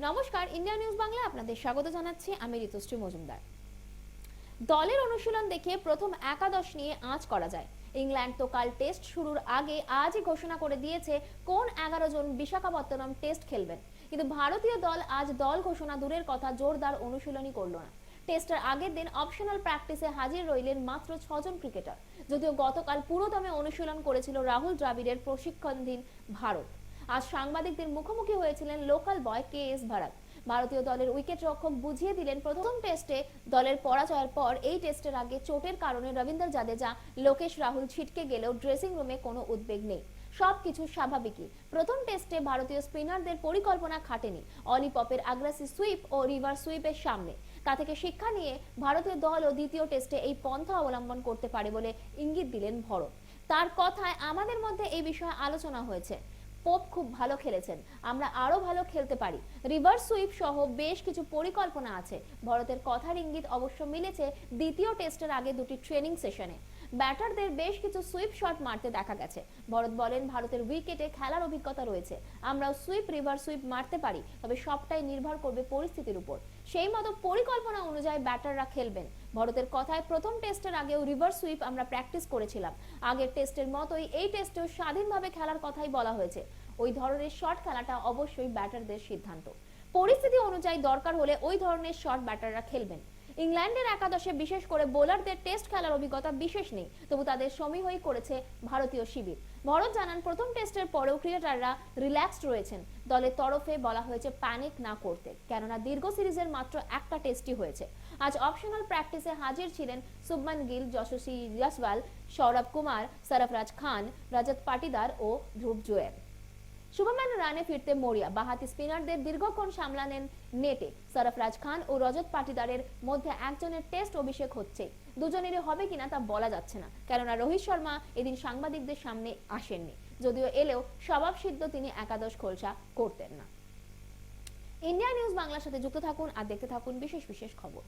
নমস্কার, India news Bangla আপনাদের স্বাগত জানাচ্ছি। আমি ঋতুশ্রী মজুমদার। দলের অনুশীলন দেখে প্রথম একাদশ নিয়ে আঁচ করা যায়। ইংল্যান্ড তো কাল টেস্ট শুরুর আগে আজই ঘোষণা করে দিয়েছে কোন এগারো জন বিশাখাপত্তনম টেস্ট খেলবেন। কিন্তু ভারতীয় দল আজ দল ঘোষণা দূরের কথা, জোরদার অনুশীলনই করল না। টেস্টের আগের দিন অপশনাল প্র্যাকটিসে হাজির রইলেন মাত্র ছজন ক্রিকেটার যদিও গতকাল পুরোদমে অনুশীলন করেছিল রাহুল দ্রাবিড়ের প্রশিক্ষণধীন ভারত। আজ সাংবাদিকদের মুখোমুখি হয়েছিলেন local boy K S Bharat. ভারতীয় দলের উইকেট রক্ষক বুঝিয়ে দিলেন প্রথম টেস্টে দলের পরাজয়ের পর এই টেস্টের আগে চোটের কারণে রবীন্দ্র জাদেজা, লোকেশ রাহুল ছিটকে গেলেও ড্রেসিং রুমে কোনো উদ্বেগ নেই। সবকিছু স্বাভাবিকই। প্রথম টেস্টে ভারতীয় স্পিনারদের পরিকল্পনা খাটেনি। অলিপপের আগ্রাসী সুইপ ও রিভার সুইপের সামনে। তা থেকে শিক্ষা নিয়ে ভারতীয় দলও দ্বিতীয় টেস্টে এই পন্থা অবলম্বন করতে পারে বলে ইঙ্গিত দিলেন ভরত। তার কথায় আমাদের মধ্যে এই বিষয়ে আলোচনা হয়েছে। পোপ খুব ভালো খেলেছেন। আমরা আরও ভালো খেলতে পারি। রিভার্স সুইপ সহ বেশ কিছু পরিকল্পনা আছে। ভারতের কথার ইঙ্গিত অবশ্য মিলেছে দ্বিতীয় টেস্টের আগে দুটি ট্রেনিং সেশনে ব্যাটারদের বেশ কিছু সুইপ শট মারতে দেখা গেছে। ভরত বলেন, ভারতের উইকেটে খেলার অভিজ্ঞতা রয়েছে। আমরাও সুইপ রিভার সুইপ মারতে পারি, তবে সবটাই নির্ভর করবে পরিস্থিতির উপর। সেই মতো পরিকল্পনা অনুযায়ী ব্যাটাররা খেলবেন। ভরতের কথায় প্রথম টেস্টের আগেও রিভার সুইপ আমরা প্র্যাকটিস করেছিলাম। আগের টেস্টের মতোই এই টেস্টেও স্বাধীনভাবে খেলার কথাই বলা হয়েছে। ওই ধরনের শট খেলাটা অবশ্যই ব্যাটারদের সিদ্ধান্ত। পরিস্থিতি অনুযায়ী দরকার হলে ওই ধরনের শট ব্যাটাররা খেলবেন। ইংল্যান্ডের একাদশে বিশেষ করে বোলারদের টেস্ট খেলার অভিজ্ঞতা বিশেষ নেই, তবু তাদের সমীহই করেছে ভারতীয় শিবির। ভরত জানান, প্রথম টেস্টের পরেও ক্রিকেটাররা রিল্যাক্সড রয়েছেন। দলের তরফে বলা হয়েছে প্যানিক না করতে। কেননা দীর্ঘ সিরিজের মাত্র একটা টেস্টই হয়েছে। আজ অপশনাল প্র্যাকটিসে হাজির ছিলেন শুভমান গিল, যশস্বী জসওয়াল সৌরভ কুমার, সরফরাজ খান, রজত পাটিদার ও ধ্রুব জোয়েল। শুভম্যান রানে ফিরতে মরিয়া, বাহাতি স্পিনারদের দীর্ঘক্ষণ সামলানেন নেটে। সরফরাজ খান ও রজত পাটিদারের মধ্যে একজনের টেস্ট অভিষেক হচ্ছে। দুজনেরই হবে কিনা তা বলা যাচ্ছে না, কেননা রোহিত শর্মা এদিন সাংবাদিকদের সামনে আসেননি। যদিও এলেও স্বভাব সিদ্ধ তিনি একাদশ খোলসা করতেন না। ইন্ডিয়া নিউজ বাংলার সাথে যুক্ত থাকুন আর দেখতে থাকুন বিশেষ বিশেষ খবর।